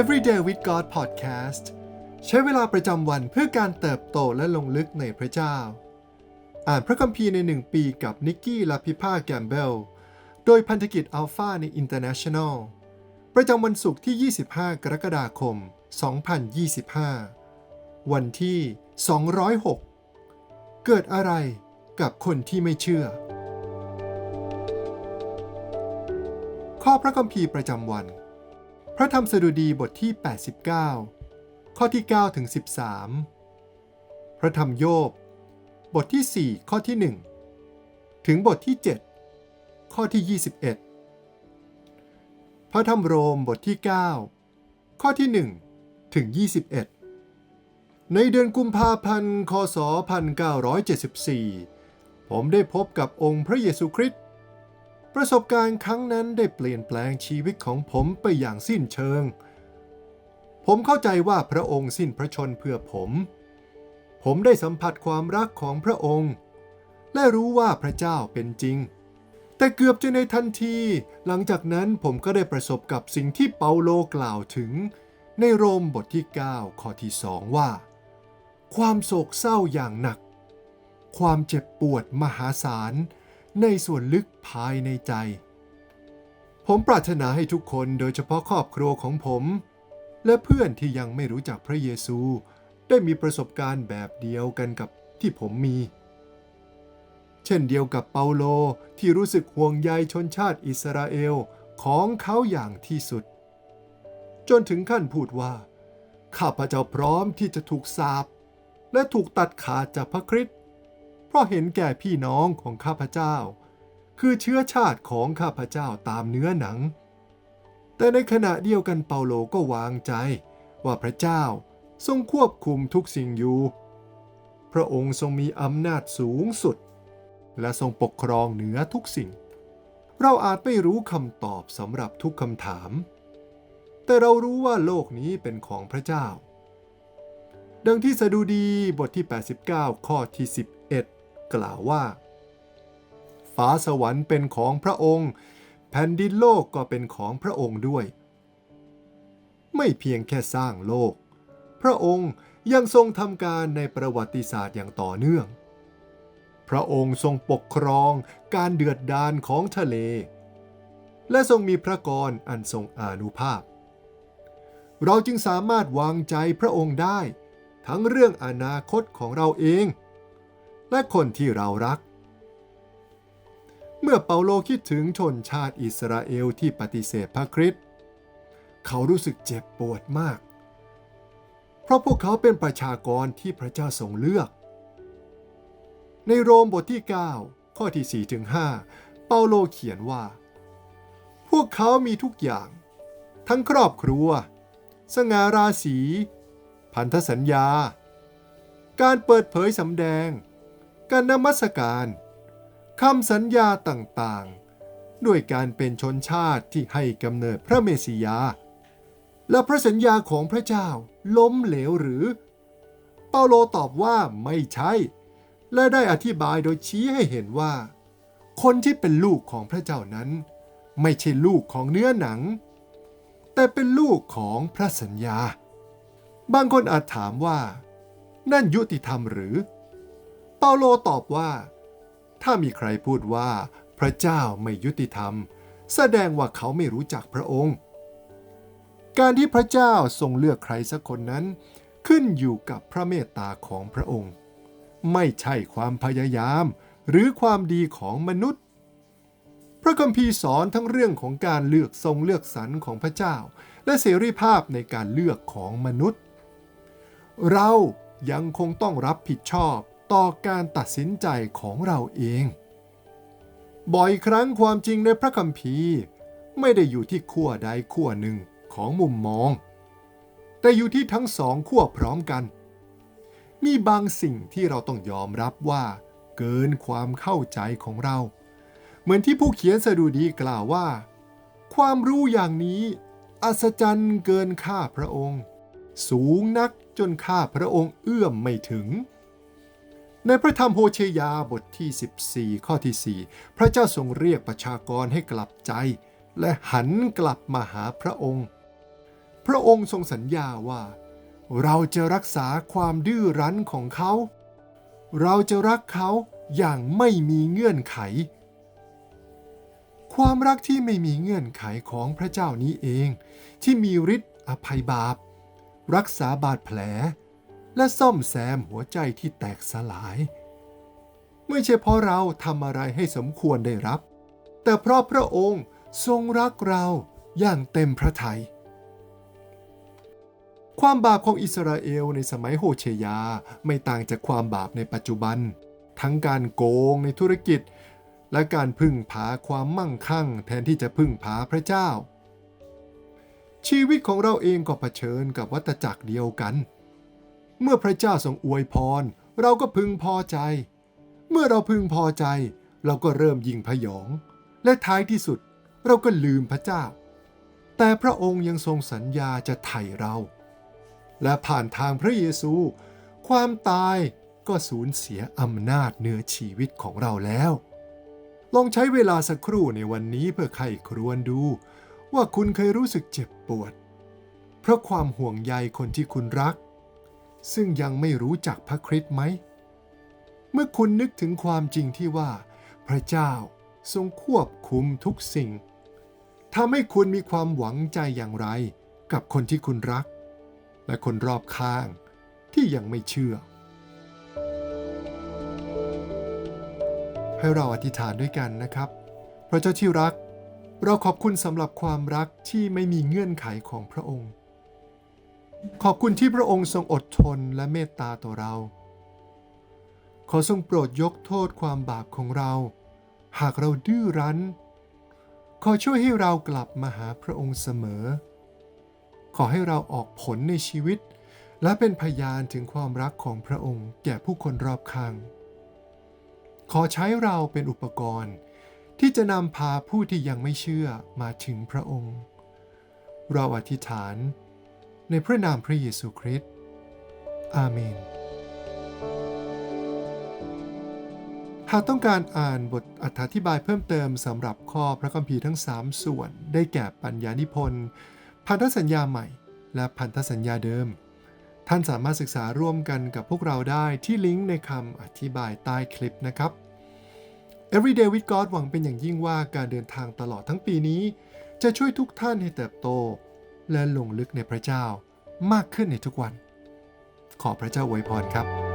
Everyday with God Podcast ใช้เวลาประจำวันเพื่อการเติบโตและลงลึกในพระเจ้า อ่านพระคัมภีร์ในหนึ่งปีกับนิกกี้ละพิพาแกมเบล โดยพันธกิจอัลฟาใน International ประจำวันศุกร์ที่ 25 กรกฎาคม 2025 วันที่ 206 เกิดอะไรกับคนที่ไม่เชื่อ ข้อพระคัมภีร์ประจำวัน พระธรรมสดุดีบทที่ 89 ข้อที่9ถึง13 พระธรรมโยบบทที่ 4 ข้อที่ 1 ถึงบทที่ 7 ข้อที่ 21 พระธรรมโรมบทที่ 9 ข้อที่ 1 ถึง 21 ในเดือนกุมภาพันธ์ คศ 1974 ผมได้พบกับองค์พระเยซูคริสต์ ประสบการณ์ครั้งนั้นได้เปลี่ยนแปลงชีวิตของผมไปอย่างสิ้นเชิง ผมเข้าใจว่าพระองค์สิ้นพระชนเพื่อผม ผมได้สัมผัสความรักของพระองค์ และรู้ว่าพระเจ้าเป็นจริง แต่เกือบจะในทันที หลังจากนั้นผมก็ได้ประสบกับสิ่งที่เปาโลกล่าวถึง ในโรมบทที่ 9 ข้อที่2ว่า ความโศกเศร้าอย่างหนัก ความเจ็บปวดมหาศาล ในส่วนลึกภายในใจ ผมปรารถนาให้ทุกคนโดยเฉพาะครอบครัวของผม และเพื่อนที่ยังไม่รู้จักพระเยซู ได้มีประสบการณ์แบบเดียวกันกับที่ผมมี เช่นเดียวกับเปาโลที่รู้สึกห่วงใยชนชาติอิสราเอลของเขาอย่างที่สุด จนถึงขั้นพูดว่า ข้าพเจ้าพร้อมที่จะถูกสาปและถูกตัดขาดจากพระคริสต์ เพราะเห็นแก่พี่น้องของข้าพเจ้า คือเชื้อชาติของข้าพเจ้าตามเนื้อหนัง แต่ในขณะเดียวกันเปาโลก็วางใจ ว่าพระเจ้าทรงควบคุมทุกสิ่งอยู่ พระองค์ทรงมีอำนาจสูงสุด และทรงปกครองเหนือทุกสิ่ง เราอาจไม่รู้คำตอบสำหรับทุกคำถาม แต่เรารู้ว่าโลกนี้เป็นของพระเจ้าดังที่สดุดีบทที่ 89 ข้อที่11 กล่าวว่า ฟ้าสวรรค์เป็นของพระองค์ แผ่นดินโลกก็เป็นของพระองค์ด้วย ไม่เพียงแค่สร้างโลก พระองค์ยังทรงทำการในประวัติศาสตร์อย่างต่อเนื่อง พระองค์ทรงปกครองการเดือดดาลของทะเล และทรงมีพระกรอันทรงอานุภาพ เราจึงสามารถวางใจพระองค์ได้ ทั้งเรื่องอนาคตของเราเอง และคนที่เรารัก เมื่อเปาโลคิดถึงชนชาติอิสราเอลที่ปฏิเสธพระคริสต์เขารู้สึกเจ็บปวดมาก เพราะพวกเขาเป็นประชากรที่พระเจ้าทรงเลือก ในโรมบทที่ 9 ข้อที่ 4 ถึง 5 เปาโลเขียนว่า พวกเขามีทุกอย่าง ทั้งครอบครัว สง่าราศี พันธสัญญา การเปิดเผยสำแดง การนมัสการคำสัญญาต่างๆ ด้วยการเป็นชนชาติที่ให้กำเนิดพระเมสสิยา และพระสัญญาของพระเจ้าล้มเหลวหรือ เปาโลตอบว่าไม่ใช่ และได้อธิบายโดยชี้ให้เห็นว่า คนที่เป็นลูกของพระเจ้านั้น ไม่ใช่ลูกของเนื้อหนัง แต่เป็นลูกของพระสัญญา บางคนอาจถามว่า นั่นยุติธรรมหรือ เปาโลตอบว่า ถ้ามีใครพูดว่าพระเจ้าไม่ยุติธรรม แสดงว่าเขาไม่รู้จักพระองค์ การที่พระเจ้าทรงเลือกใครสักคนนั้น ขึ้นอยู่กับพระเมตตาของพระองค์ ไม่ใช่ความพยายาม หรือความดีของมนุษย์ พระคัมภีร์สอนทั้งเรื่องของการเลือกทรงเลือกสรรของพระเจ้า และเสรีภาพในการเลือกของมนุษย์ เรายังคงต้องรับผิดชอบ ต่อการตัดสินใจของเราเอง บ่อยครั้งความจริงในพระคัมภีร์ ไม่ได้อยู่ที่ขั้วใดขั้วหนึ่งของมุมมอง แต่อยู่ที่ทั้งสองขั้วพร้อมกัน มีบางสิ่งที่เราต้องยอมรับว่า เกินความเข้าใจของเรา เหมือนที่ผู้เขียนสดุดีกล่าวว่า ความรู้อย่างนี้ อัศจรรย์เกินค่าพระองค์ สูงนักจนข้าพระองค์เอื้อมไม่ถึง ในพระธรรมโฮเชยาบทที่ 14 ข้อที่ 4 พระเจ้าทรงเรียกประชากรให้กลับใจ และหันกลับมาหาพระองค์ พระองค์ทรงสัญญาว่า เราจะรักษาความดื้อรั้นของเขา เราจะรักเขาอย่างไม่มีเงื่อนไข ความรักที่ไม่มีเงื่อนไขของพระเจ้านี้เอง ที่มีฤทธิ์อภัยบาป รักษาบาดแผล และซ่อมแซมหัวใจที่แตกสลาย ไม่ใช่เพราะเราทำอะไรให้สมควรได้รับ แต่เพราะพระองค์ทรงรักเราอย่างเต็มพระทัยความบาปของอิสราเอลในสมัยโฮเชยาไม่ต่างจากความบาปในปัจจุบัน ทั้งการโกงในธุรกิจ และการพึ่งพาความมั่งคั่ง แทนที่จะพึ่งพาพระเจ้า ชีวิตของเราเองก็เผชิญกับวัฏจักรเดียวกัน เมื่อพระเจ้าทรงอวยพร เราก็พึงพอใจ เมื่อเราพึงพอใจ เราก็เริ่มยิงพยอง และท้ายที่สุดเราก็ลืมพระเจ้า แต่พระองค์ยังทรงสัญญาจะไถ่เรา และผ่านทางพระเยซู ความตายก็สูญเสียอำนาจเหนือชีวิตของเราแล้ว ลองใช้เวลาสักครู่ในวันนี้เพื่อไข้ครวญดู ว่าคุณเคยรู้สึกเจ็บปวด เพราะความห่วงใยคนที่คุณรัก ซึ่งยังไม่รู้จักพระคริสต์ไหม เมื่อคุณนึกถึงความจริงที่ว่า พระเจ้าทรงควบคุมทุกสิ่งทำให้คุณมีความหวังใจอย่างไร กับคนที่คุณรัก และคนรอบข้างที่ยังไม่เชื่อ ให้เราอธิษฐานด้วยกันนะครับ พระเจ้าที่รัก เราขอบคุณสำหรับความรักที่ไม่มีเงื่อนไขของพระองค์ ขอบคุณที่พระองค์ทรงอดทนและเมตตาต่อเรา ขอทรงโปรดยกโทษความบาปของเรา หากเราดื้อรั้น ขอช่วยให้เรากลับมาหาพระองค์เสมอ ขอให้เราออกผลในชีวิต และเป็นพยานถึงความรักของพระองค์แก่ผู้คนรอบข้าง ขอใช้เราเป็นอุปกรณ์ ที่จะนำพาผู้ที่ยังไม่เชื่อมาถึงพระองค์ เราอธิษฐาน ในพระนามพระเยซูคริสต์ อาเมน หากต้องการอ่านบทอธิบายเพิ่มเติมสำหรับข้อพระคัมภีร์ทั้ง 3 ส่วน ได้แก่ปัญญานิพนธ์ พันธสัญญาใหม่ และพันธสัญญาเดิม ท่านสามารถศึกษาร่วมกันกับพวกเราได้ที่ลิงก์ในคำอธิบายใต้คลิปนะครับ Everyday with God หวังเป็นอย่างยิ่งว่าการเดินทางตลอดทั้งปีนี้ จะช่วยทุกท่านให้เติบโต และลงลึกในพระเจ้ามากขึ้นในทุกวัน ขอพระเจ้าอวยพรครับ